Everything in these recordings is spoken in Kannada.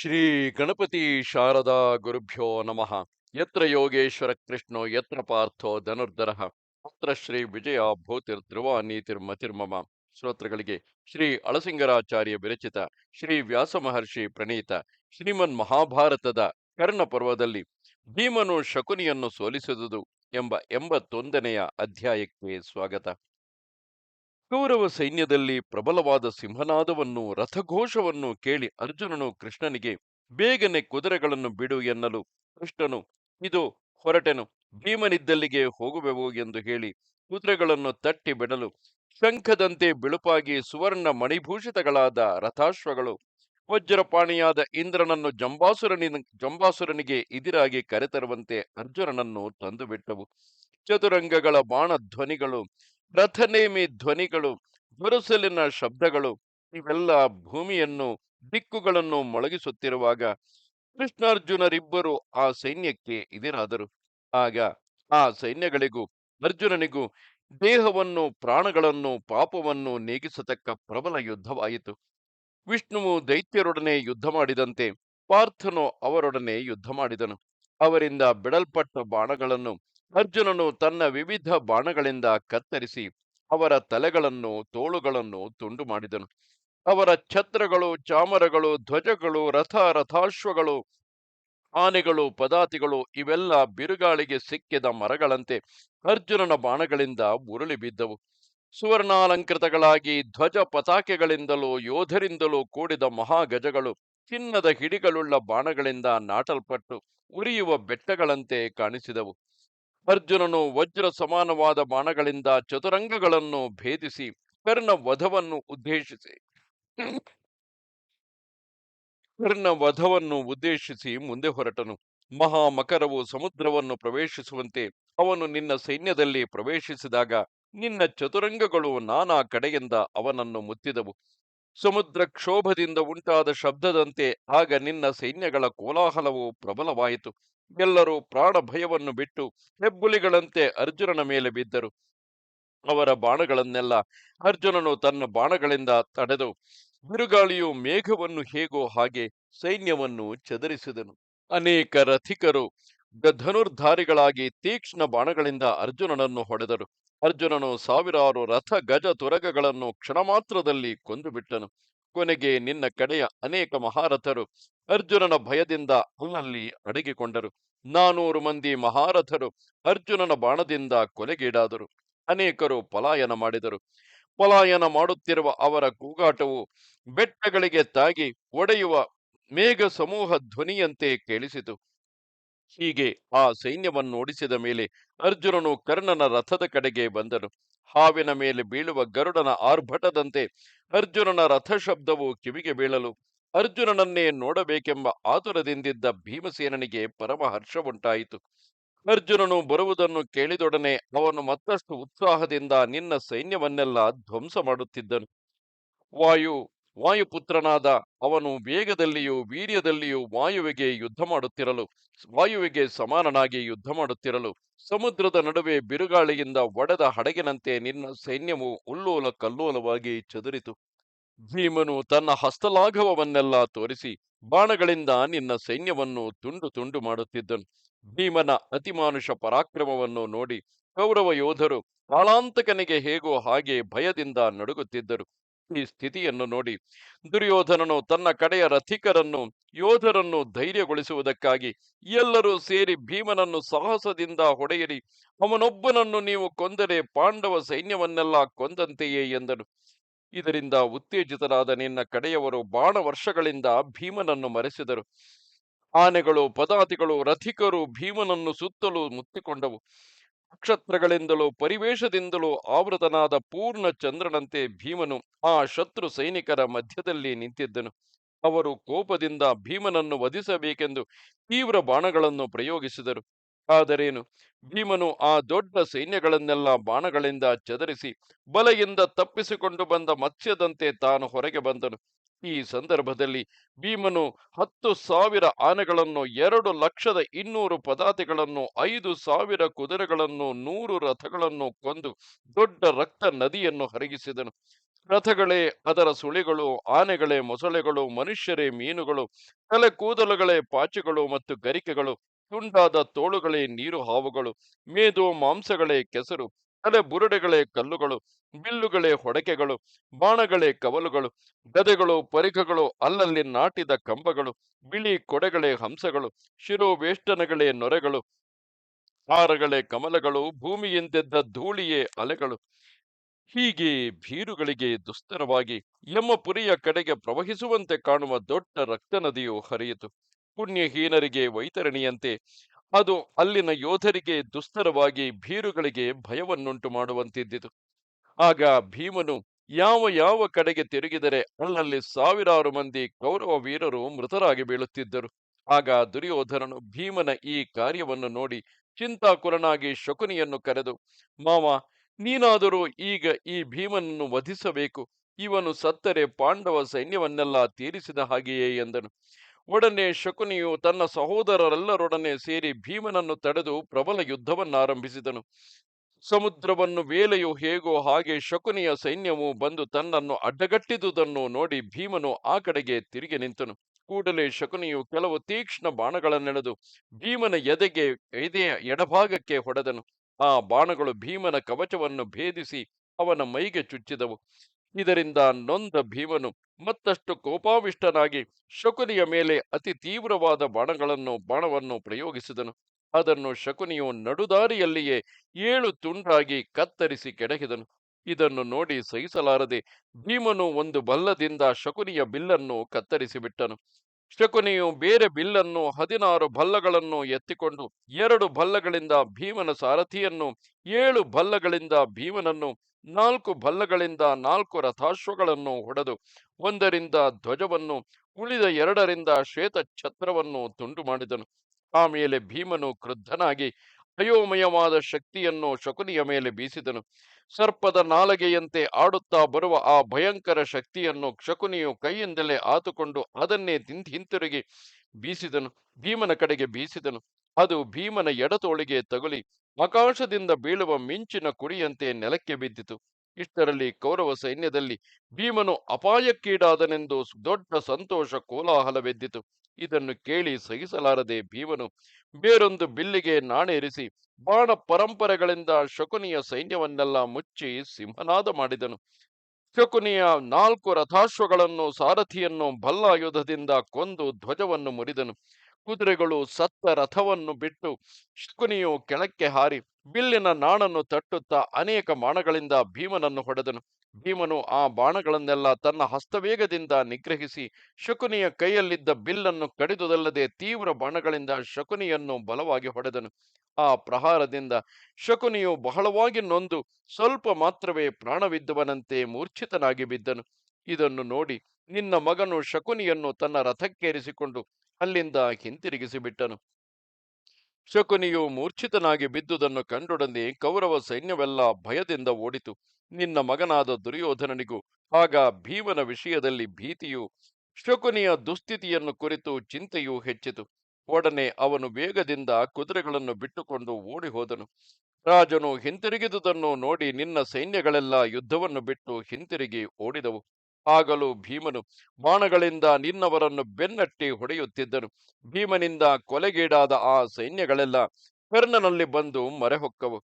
ಶ್ರೀ ಗಣಪತಿ ಶಾರದಾ ಗುರುಭ್ಯೋ ನಮಃ. ಯತ್ರ ಯೋಗೇಶ್ವರ ಕೃಷ್ಣೋ, ಯತ್ರ ಪಾರ್ಥೋ ಧನುರ್ಧರ. ಅತ್ರ ಶ್ರೀ ವಿಜಯ ಭೂತಿರ್ ಧ್ರುವ ನೀತಿರ್ಮತಿರ್ಮಮ ಶ್ರೋತೃಗಳಿಗೆ ಶ್ರೀ ಅಳಸಿಂಗರಾಚಾರ್ಯ ವಿರಚಿತ, ಶ್ರೀ ವ್ಯಾಸ ಮಹರ್ಷಿ ಪ್ರಣೀತ, ಶ್ರೀಮನ್ ಮಹಾಭಾರತದ ಕರ್ಣ ಪರ್ವದಲ್ಲಿ ಭೀಮನು ಶಕುನಿಯನ್ನು ಸೋಲಿಸಿದುದು ಎಂಬ ಎಂಬತ್ತೊಂದನೆಯ ಅಧ್ಯಾಯಕ್ಕೆ ಸ್ವಾಗತ. ಕೌರವ ಸೈನ್ಯದಲ್ಲಿ ಪ್ರಬಲವಾದ ಸಿಂಹನಾದವನ್ನು, ರಥಘೋಷವನ್ನು ಕೇಳಿ ಅರ್ಜುನನು ಕೃಷ್ಣನಿಗೆ, ಬೇಗನೆ ಕುದುರೆಗಳನ್ನು ಬಿಡು ಎನ್ನಲು, ಕೃಷ್ಣನು, ಇದು ಹೊರಟೆನು, ಭೀಮನಿದ್ದಲ್ಲಿಗೆ ಹೋಗುವೆವು ಎಂದು ಹೇಳಿ ಕುದುರೆಗಳನ್ನು ತಟ್ಟಿ ಬಿಡಲು, ಶಂಖದಂತೆ ಬಿಳುಪಾಗಿ ಸುವರ್ಣ ಮಣಿಭೂಷಿತಗಳಾದ ರಥಾಶ್ವಗಳು, ವಜ್ರಪಾಣಿಯಾದ ಇಂದ್ರನನ್ನು ಜಂಬಾಸುರನಿ ಜಂಬಾಸುರನಿಗೆ ಇದಿರಾಗಿ ಕರೆತರುವಂತೆ ಅರ್ಜುನನನ್ನು ತಂದು ಬಿಟ್ಟವು ಚತುರಂಗಗಳ ಬಾಣ ಧ್ವನಿಗಳು ರಥನೇಮಿ ಧ್ವನಿಗಳು ಬರುಸಲಿನ ಶಬ್ದಗಳು, ಇವೆಲ್ಲ ಭೂಮಿಯನ್ನು, ದಿಕ್ಕುಗಳನ್ನು ಮೊಳಗಿಸುತ್ತಿರುವಾಗ ಕೃಷ್ಣಾರ್ಜುನರಿಬ್ಬರು ಆ ಸೈನ್ಯಕ್ಕೆ ಇದಿರಾದರು ಆಗ ಆ ಸೈನ್ಯಗಳಿಗೂ, ಅರ್ಜುನನಿಗೂ ದೇಹವನ್ನು, ಪ್ರಾಣಗಳನ್ನು, ಪಾಪವನ್ನು ನೀಗಿಸತಕ್ಕ ಪ್ರಬಲ ಯುದ್ಧವಾಯಿತು. ವಿಷ್ಣುವು ದೈತ್ಯರೊಡನೆ ಯುದ್ಧ ಮಾಡಿದಂತೆ ಪಾರ್ಥನು ಅವರೊಡನೆ ಯುದ್ಧ ಮಾಡಿದನು. ಅವರಿಂದ ಬಿಡಲ್ಪಟ್ಟ ಬಾಣಗಳನ್ನು ಅರ್ಜುನನು ತನ್ನ ವಿವಿಧ ಬಾಣಗಳಿಂದ ಕತ್ತರಿಸಿ ಅವರ ತಲೆಗಳನ್ನು, ತೋಳುಗಳನ್ನು ತುಂಡು ಮಾಡಿದನು. ಅವರ ಛತ್ರಗಳು, ಚಾಮರಗಳು, ಧ್ವಜಗಳು ರಥ ರಥಾಶ್ವಗಳು ಆನೆಗಳು, ಪದಾತಿಗಳು ಇವೆಲ್ಲ ಬಿರುಗಾಳಿಗೆ ಸಿಕ್ಕಿದ ಮರಗಳಂತೆ ಅರ್ಜುನನ ಬಾಣಗಳಿಂದ ಉರುಳಿ ಬಿದ್ದವು. ಸುವರ್ಣಾಲಂಕೃತಗಳಾಗಿ ಧ್ವಜ ಪತಾಕೆಗಳಿಂದಲೂ ಯೋಧರಿಂದಲೂ ಕೂಡಿದ ಮಹಾಗಜಗಳು ಚಿನ್ನದ ಹಿಡಿಗಳುಳ್ಳ ಬಾಣಗಳಿಂದ ನಾಟಲ್ಪಟ್ಟು ಉರಿಯುವ ಬೆಟ್ಟಗಳಂತೆ ಕಾಣಿಸಿದವು. ಅರ್ಜುನನು ವಜ್ರ ಸಮಾನವಾದ ಬಾಣಗಳಿಂದ ಚತುರಂಗಗಳನ್ನು ಭೇದಿಸಿ ಕರ್ಣ ವಧವನ್ನು ಉದ್ದೇಶಿಸಿ ಕರ್ಣ ವಧವನ್ನು ಉದ್ದೇಶಿಸಿ ಮುಂದೆ ಹೊರಟನು. ಮಹಾಮಕರವು ಸಮುದ್ರವನ್ನು ಪ್ರವೇಶಿಸುವಂತೆ ಅವನು ನಿನ್ನ ಸೈನ್ಯದಲ್ಲಿ ಪ್ರವೇಶಿಸಿದಾಗ ನಿನ್ನ ಚತುರಂಗಗಳು ನಾನಾ ಕಡೆಯಿಂದ ಅವನನ್ನು ಮುತ್ತಿದವು. ಸಮುದ್ರ ಕ್ಷೋಭದಿಂದ ಉಂಟಾದ ಶಬ್ದದಂತೆ ಆಗ ನಿನ್ನ ಸೈನ್ಯಗಳ ಕೋಲಾಹಲವು ಪ್ರಬಲವಾಯಿತು. ಎಲ್ಲರೂ ಪ್ರಾಣ ಭಯವನ್ನು ಬಿಟ್ಟು ಹೆಬ್ಬುಲಿಗಳಂತೆ ಅರ್ಜುನನ ಮೇಲೆ ಬಿದ್ದರು. ಅವರ ಬಾಣಗಳನ್ನೆಲ್ಲ ಅರ್ಜುನನು ತನ್ನ ಬಾಣಗಳಿಂದ ತಡೆದು ಬಿರುಗಾಳಿಯು ಮೇಘವನ್ನು ಹೇಗೋ ಹಾಗೆ ಸೈನ್ಯವನ್ನು ಚದರಿಸಿದನು. ಅನೇಕ ರಥಿಕರು ಧನುರ್ಧಾರಿಗಳಾಗಿ ತೀಕ್ಷ್ಣ ಬಾಣಗಳಿಂದ ಅರ್ಜುನನನ್ನು ಹೊಡೆದರು. ಅರ್ಜುನನು ಸಾವಿರಾರು ರಥ ಗಜ ತುರಗಗಳನ್ನು ಕ್ಷಣಮಾತ್ರದಲ್ಲಿ ಕೊಂದು ಬಿಟ್ಟನು. ಕೊನೆಗೆ ನಿನ್ನ ಕಡೆಯ ಅನೇಕ ಮಹಾರಥರು ಅರ್ಜುನನ ಭಯದಿಂದ ಅಲ್ಲಲ್ಲಿ ಅಡಗಿಕೊಂಡರು. ನಾನೂರು ಮಂದಿ ಮಹಾರಥರು ಅರ್ಜುನನ ಬಾಣದಿಂದ ಕೊಲೆಗೀಡಾದರು. ಅನೇಕರು ಪಲಾಯನ ಮಾಡಿದರು. ಪಲಾಯನ ಮಾಡುತ್ತಿರುವ ಅವರ ಕೂಗಾಟವು ಬೆಟ್ಟಗಳಿಗೆ ತಾಗಿ ಒಡೆಯುವ ಮೇಘ ಸಮೂಹ ಧ್ವನಿಯಂತೆ ಕೇಳಿಸಿತು. ಹೀಗೆ ಆ ಸೈನ್ಯವನ್ನು ಓಡಿಸಿದ ಮೇಲೆ ಅರ್ಜುನನು ಕರ್ಣನ ರಥದ ಕಡೆಗೆ ಬಂದನು. ಹಾವಿನ ಮೇಲೆ ಬೀಳುವ ಗರುಡನ ಆರ್ಭಟದಂತೆ ಅರ್ಜುನನ ರಥ ಶಬ್ದವು ಕಿವಿಗೆ ಬೀಳಲು ಅರ್ಜುನನನ್ನೇ ನೋಡಬೇಕೆಂಬ ಆತುರದಿಂದಿದ್ದ ಭೀಮಸೇನನಿಗೆ ಪರಮ ಹರ್ಷವುಂಟಾಯಿತು ಅರ್ಜುನನು ಬರುವುದನ್ನು ಕೇಳಿದೊಡನೆ ಅವನು ಮತ್ತಷ್ಟು ಉತ್ಸಾಹದಿಂದ ನಿನ್ನ ಸೈನ್ಯವನ್ನೆಲ್ಲ ಧ್ವಂಸ ಮಾಡುತ್ತಿದ್ದನು. ವಾಯು ವಾಯುಪುತ್ರನಾದ ಅವನು ವೇಗದಲ್ಲಿಯೂ ವೀರ್ಯದಲ್ಲಿಯೂ ವಾಯುವಿಗೆ ಯುದ್ಧ ಮಾಡುತ್ತಿರಲು, ವಾಯುವಿಗೆ ಸಮಾನನಾಗಿ ಯುದ್ಧ ಮಾಡುತ್ತಿರಲು, ಸಮುದ್ರದ ನಡುವೆ ಬಿರುಗಾಳಿಯಿಂದ ಒಡೆದ ಹಡಗಿನಂತೆ ನಿನ್ನ ಸೈನ್ಯವು ಉಲ್ಲೋಲ ಕಲ್ಲೋಲವಾಗಿ ಚದುರಿತು. ಭೀಮನು ತನ್ನ ಹಸ್ತಲಾಘವವನ್ನೆಲ್ಲ ತೋರಿಸಿ ಬಾಣಗಳಿಂದ ನಿನ್ನ ಸೈನ್ಯವನ್ನು ತುಂಡು ತುಂಡು ಮಾಡುತ್ತಿದ್ದನು. ಭೀಮನ ಅತಿಮಾನುಷ ಪರಾಕ್ರಮವನ್ನು ನೋಡಿ ಕೌರವ ಯೋಧರು ಕಾಳಾಂತಕನಿಗೆ ಹೇಗೋ ಹಾಗೆ ಭಯದಿಂದ ನಡುಗುತ್ತಿದ್ದರು. ಈ ಸ್ಥಿತಿಯನ್ನು ನೋಡಿ. ದುರ್ಯೋಧನನು ತನ್ನ ಕಡೆಯ ರಥಿಕರನ್ನು, ಯೋಧರನ್ನು ಧೈರ್ಯಗೊಳಿಸುವುದಕ್ಕಾಗಿ ಎಲ್ಲರೂ ಸೇರಿ ಭೀಮನನ್ನು ಸಾಹಸದಿಂದ ಹೊಡೆಯಿರಿ. ಅವನೊಬ್ಬನನ್ನು ನೀವು ಕೊಂದರೆ ಪಾಂಡವ ಸೈನ್ಯವನ್ನೆಲ್ಲ ಕೊಂದಂತೆಯೇ ಎಂದನು. ಇದರಿಂದ ಉತ್ತೇಜಿತರಾದ ನಿನ್ನ ಕಡೆಯವರು ಬಾಣ ವರ್ಷಗಳಿಂದ ಭೀಮನನ್ನು ಮರೆಸಿದರು. ಆನೆಗಳು, ಪದಾತಿಗಳು, ರಥಿಕರು ಭೀಮನನ್ನು ಸುತ್ತಲೂ ಮುತ್ತಿಕೊಂಡವು. ನಕ್ಷತ್ರಗಳಿಂದಲೂ, ಪರಿವೇಶದಿಂದಲೂ ಆವೃತನಾದ ಪೂರ್ಣ ಚಂದ್ರನಂತೆ ಭೀಮನು ಆ ಶತ್ರು ಸೈನಿಕರ ಮಧ್ಯದಲ್ಲಿ ನಿಂತಿದ್ದನು. ಅವರು ಕೋಪದಿಂದ ಭೀಮನನ್ನು ವಧಿಸಬೇಕೆಂದು ತೀವ್ರ ಬಾಣಗಳನ್ನು ಪ್ರಯೋಗಿಸಿದರು. ಆದರೇನು? ಭೀಮನು ಆ ದೊಡ್ಡ ಸೈನ್ಯಗಳನ್ನೆಲ್ಲ ಬಾಣಗಳಿಂದ ಚದರಿಸಿ ಬಲೆಯಿಂದ ತಪ್ಪಿಸಿಕೊಂಡು ಬಂದ ಮತ್ಸ್ಯದಂತೆ ತಾನು ಹೊರಗೆ ಬಂದನು. ಈ ಸಂದರ್ಭದಲ್ಲಿ ಭೀಮನು ಹತ್ತು ಸಾವಿರ ಆನೆಗಳನ್ನು, ಎರಡು ಲಕ್ಷದ ಇನ್ನೂರು ಪದಾತಿಗಳನ್ನು, ಐದು ಸಾವಿರ ಕುದುರೆಗಳನ್ನು, ನೂರು ರಥಗಳನ್ನು ಕೊಂದು ದೊಡ್ಡ ರಕ್ತ ನದಿಯನ್ನು ಹರಗಿಸಿದನು. ರಥಗಳೇ ಅದರ ಸುಳಿಗಳು, ಆನೆಗಳೇ ಮೊಸಳೆಗಳು, ಮನುಷ್ಯರೇ ಮೀನುಗಳು ತಲೆ ಕೂದಲುಗಳೇ ಪಾಚಿಗಳು ಮತ್ತು ಗರಿಕೆಗಳು, ತುಂಡಾದ ತೋಳುಗಳೇ ನೀರು ಹಾವುಗಳು, ಮೇದು ಮಾಂಸಗಳೇ ಕೆಸರು ತಲೆ ಬುರುಡೆಗಳೇ ಕಲ್ಲುಗಳು, ಬಿಲ್ಲುಗಳೇ ಹೊಡಕೆಗಳು, ಬಾಣಗಳೇ ಕವಲುಗಳು, ಗದೆಗಳು ಪರಿಕಗಳು ಅಲ್ಲಲ್ಲಿ ನಾಟಿದ ಕಂಬಗಳು, ಬಿಳಿ ಕೊಡೆಗಳೇ ಹಂಸಗಳು, ಶಿರೋವೇಷ್ಟನಗಳೇ ನೊರೆಗಳು, ಹಾರಗಳೇ ಕಮಲಗಳು, ಭೂಮಿಯಿಂದೆದ್ದ ಧೂಳಿಯೇ ಅಲೆಗಳು. ಹೀಗೆ ಭೀರುಗಳಿಗೆ ದುಸ್ತರವಾಗಿ ಯಮಪುರಿಯ ಕಡೆಗೆ ಪ್ರವಹಿಸುವಂತೆ ಕಾಣುವ ದೊಡ್ಡ ರಕ್ತನದಿಯು ಹರಿಯಿತು. ಪುಣ್ಯಹೀನರಿಗೆ ವೈತರಣಿಯಂತೆ ಅದು ಅಲ್ಲಿನ ಯೋಧರಿಗೆ ದುಸ್ತರವಾಗಿ ಭೀರುಗಳಿಗೆ ಭಯವನ್ನುಂಟು ಮಾಡುವಂತಿದ್ದಿತು. ಆಗ ಭೀಮನು ಯಾವ ಯಾವ ಕಡೆಗೆ ತಿರುಗಿದರೆ ಅಲ್ಲಲ್ಲಿ ಸಾವಿರಾರು ಮಂದಿ ಕೌರವ ವೀರರು ಮೃತರಾಗಿ ಬೀಳುತ್ತಿದ್ದರು. ಆಗ ದುರ್ಯೋಧನನು ಭೀಮನ ಈ ಕಾರ್ಯವನ್ನು ನೋಡಿ ಚಿಂತಾಕುಲನಾಗಿ ಶಕುನಿಯನ್ನು ಕರೆದು, ಮಾವ, ನೀನಾದರೂ ಈಗ ಈ ಭೀಮನನ್ನು ವಧಿಸಬೇಕು. ಇವನು ಸತ್ತರೆ ಪಾಂಡವ ಸೈನ್ಯವನ್ನೆಲ್ಲ ತೀರಿಸಿದ ಹಾಗೆಯೇ ಎಂದನು. ಒಡನೆ ಶಕುನಿಯು ತನ್ನ ಸಹೋದರರೆಲ್ಲರೊಡನೆ ಸೇರಿ ಭೀಮನನ್ನು ತಡೆದು ಪ್ರಬಲ ಯುದ್ಧವನ್ನಾರಂಭಿಸಿದನು. ಸಮುದ್ರವನ್ನು ವೇಲೆಯು ಹೇಗೋ ಹಾಗೆ ಶಕುನಿಯ ಸೈನ್ಯವು ಬಂದು ತನ್ನನ್ನು ಅಡ್ಡಗಟ್ಟಿದುದನ್ನು ನೋಡಿ ಭೀಮನು ಆ ಕಡೆಗೆ ತಿರುಗಿ ನಿಂತನು. ಕೂಡಲೇ ಶಕುನಿಯು ಕೆಲವು ತೀಕ್ಷ್ಣ ಬಾಣಗಳನ್ನೆಳೆದು ಭೀಮನ ಎದೆಗೆ ಎದೆಯ ಎಡಭಾಗಕ್ಕೆ ಹೊಡೆದನು. ಆ ಬಾಣಗಳು ಭೀಮನ ಕವಚವನ್ನು ಭೇದಿಸಿ ಅವನ ಮೈಗೆ ಚುಚ್ಚಿದವು. ಇದರಿಂದ ನೊಂದ ಭೀಮನು ಮತ್ತಷ್ಟು ಕೋಪಾವಿಷ್ಟನಾಗಿ ಶಕುನಿಯ ಮೇಲೆ ಅತಿ ತೀವ್ರವಾದ ಬಾಣಗಳನ್ನು, ಬಾಣವನ್ನು ಪ್ರಯೋಗಿಸಿದನು. ಅದನ್ನು ಶಕುನಿಯು ನಡುದಾರಿಯಲ್ಲಿಯೇ ಏಳು ತುಂಡಾಗಿ ಕತ್ತರಿಸಿ ಕೆಡಹಿದನು. ಇದನ್ನು ನೋಡಿ ಸಹಿಸಲಾರದೆ ಭೀಮನು ಒಂದು ಬಲ್ಲದಿಂದ ಶಕುನಿಯ ಬಿಲ್ಲನ್ನು ಕತ್ತರಿಸಿ ಬಿಟ್ಟನು ಶಕುನಿಯು ಬೇರೆ ಬಿಲ್ಲನ್ನು ಹದಿನಾರು ಭಲ್ಲಗಳನ್ನು ಎತ್ತಿಕೊಂಡು ಎರಡು ಭಲ್ಲಗಳಿಂದ ಭೀಮನ ಸಾರಥಿಯನ್ನು, ಏಳು ಭಲ್ಲಗಳಿಂದ ಭೀಮನನ್ನು, ನಾಲ್ಕು ಭಲ್ಲಗಳಿಂದ ನಾಲ್ಕು ರಥಾಶ್ವಗಳನ್ನು ಹೊಡೆದು ಒಂದರಿಂದ ಧ್ವಜವನ್ನು, ಉಳಿದ ಎರಡರಿಂದ ಶ್ವೇತ ಛತ್ರವನ್ನು ತುಂಡು ಮಾಡಿದನು. ಆಮೇಲೆ ಭೀಮನು ಕ್ರುದ್ಧನಾಗಿ ಅಯೋಮಯವಾದ ಶಕ್ತಿಯನ್ನು ಶಕುನಿಯ ಮೇಲೆ ಬೀಸಿದನು. ಸರ್ಪದ ನಾಲಗೆಯಂತೆ ಆಡುತ್ತಾ ಬರುವ ಆ ಭಯಂಕರ ಶಕ್ತಿಯನ್ನು ಶಕುನಿಯು ಕೈಯಿಂದಲೇ ಆತುಕೊಂಡು ಅದನ್ನೇ ಹಿಂತಿರುಗಿ ಬೀಸಿದನು. ಭೀಮನ ಕಡೆಗೆ ಬೀಸಿದನು. ಅದು ಭೀಮನ ಎಡತೋಳಿಗೆ ತಗುಲಿ ಆಕಾಶದಿಂದ ಬೀಳುವ ಮಿಂಚಿನ ಕುಡಿಯಂತೆ ನೆಲಕ್ಕೆ ಬಿದ್ದಿತು. ಇಷ್ಟರಲ್ಲಿ ಕೌರವ ಸೈನ್ಯದಲ್ಲಿ ಭೀಮನು ಅಪಾಯಕ್ಕೀಡಾದನೆಂದು ದೊಡ್ಡ ಸಂತೋಷ ಕೋಲಾಹಲವೆದ್ದಿತು. ಇದನ್ನು ಕೇಳಿ ಸಹಿಸಲಾರದೆ ಭೀಮನು, ಬೇರೊಂದು ಬಿಲ್ಲಿಗೆ ನಾಣೇರಿಸಿ ಬಾಣ ಪರಂಪರೆಗಳಿಂದ ಶಕುನಿಯ ಸೈನ್ಯವನ್ನೆಲ್ಲ ಮುಚ್ಚಿ ಸಿಂಹನಾದ ಮಾಡಿದನು. ಶಕುನಿಯ ನಾಲ್ಕು ರಥಾಶ್ವಗಳನ್ನು ಸಾರಥಿಯನ್ನು ಭಲ್ಲಾಯುಧದಿಂದ ಕೊಂದು ಧ್ವಜವನ್ನು ಮುರಿದನು. ಕುದುರೆಗಳು ಸತ್ತ ರಥವನ್ನು ಬಿಟ್ಟು ಶಕುನಿಯು ಕೆಳಕ್ಕೆ ಹಾರಿ ಬಿಲ್ಲಿನ ನಾಣನ್ನು ತಟ್ಟುತ್ತಾ ಅನೇಕ ಬಾಣಗಳಿಂದ ಭೀಮನನ್ನು ಹೊಡೆದನು. ಭೀಮನು ಆ ಬಾಣಗಳನ್ನೆಲ್ಲ ತನ್ನ ಹಸ್ತವೇಗದಿಂದ ನಿಗ್ರಹಿಸಿ ಶಕುನಿಯ ಕೈಯಲ್ಲಿದ್ದ ಬಿಲ್ಲನ್ನು ಕಡಿದುದಲ್ಲದೆ ತೀವ್ರ ಬಾಣಗಳಿಂದ ಶಕುನಿಯನ್ನು ಬಲವಾಗಿ ಹೊಡೆದನು. ಆ ಪ್ರಹಾರದಿಂದ ಶಕುನಿಯು ಬಹಳವಾಗಿ ನೊಂದು, ಸ್ವಲ್ಪ ಮಾತ್ರವೇ ಪ್ರಾಣವಿದ್ದವನಂತೆ ಮೂರ್ಛಿತನಾಗಿ ಬಿದ್ದನು. ಇದನ್ನು ನೋಡಿ ನಿನ್ನ ಮಗನು ಶಕುನಿಯನ್ನು ತನ್ನ ರಥಕ್ಕೇರಿಸಿಕೊಂಡು ಅಲ್ಲಿಂದ ಹಿಂತಿರುಗಿಸಿ ಬಿಟ್ಟನು ಶಕುನಿಯು ಮೂರ್ಛಿತನಾಗಿ ಬಿದ್ದುದನ್ನು ಕಂಡೊಡನೆ ಕೌರವ ಸೈನ್ಯವೆಲ್ಲ ಭಯದಿಂದ ಓಡಿತು. ನಿನ್ನ ಮಗನಾದ ದುರ್ಯೋಧನನಿಗೂ, ಆಗ ಭೀಮನ ವಿಷಯದಲ್ಲಿ ಭೀತಿಯು, ಶಕುನಿಯ ದುಸ್ಥಿತಿಯನ್ನು ಕುರಿತು ಚಿಂತೆಯೂ ಹೆಚ್ಚಿತು. ಒಡನೆ ಅವನು ವೇಗದಿಂದ ಕುದುರೆಗಳನ್ನು ಬಿಟ್ಟುಕೊಂಡು ಓಡಿ ಹೋದನು ರಾಜನು ಹಿಂತಿರುಗಿದುದನ್ನು ನೋಡಿ ನಿನ್ನ ಸೈನ್ಯಗಳೆಲ್ಲ ಯುದ್ಧವನ್ನು ಬಿಟ್ಟು ಹಿಂತಿರುಗಿ ಓಡಿದವು. ಆಗಲೂ ಭೀಮನು ಬಾಣಗಳಿಂದ ನಿನ್ನವರನ್ನು ಬೆನ್ನಟ್ಟಿ ಹೊಡೆಯುತ್ತಿದ್ದನು. ಭೀಮನಿಂದ ಕೊಲೆಗೀಡಾದ ಆ ಸೈನ್ಯಗಳೆಲ್ಲ ಕರ್ಣನಲ್ಲಿ ಬಂದು ಮರೆಹೊಕ್ಕವು.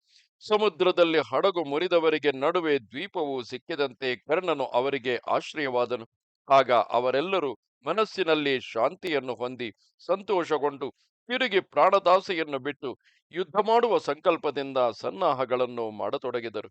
ಸಮುದ್ರದಲ್ಲಿ ಹಡಗು ಮುರಿದವರಿಗೆ ನಡುವೆ ದ್ವೀಪವು ಸಿಕ್ಕಿದಂತೆ ಕರ್ಣನು ಅವರಿಗೆ ಆಶ್ರಯವಾದನು. ಆಗ ಅವರೆಲ್ಲರೂ ಮನಸ್ಸಿನಲ್ಲಿ ಶಾಂತಿಯನ್ನು ಹೊಂದಿ ಸಂತೋಷಗೊಂಡು ತಿರುಗಿ ಪ್ರಾಣದಾಸೆಯನ್ನು ಬಿಟ್ಟು ಯುದ್ಧ ಮಾಡುವ ಸಂಕಲ್ಪದಿಂದ ಸನ್ನಾಹಗಳನ್ನು ಮಾಡತೊಡಗಿದರು.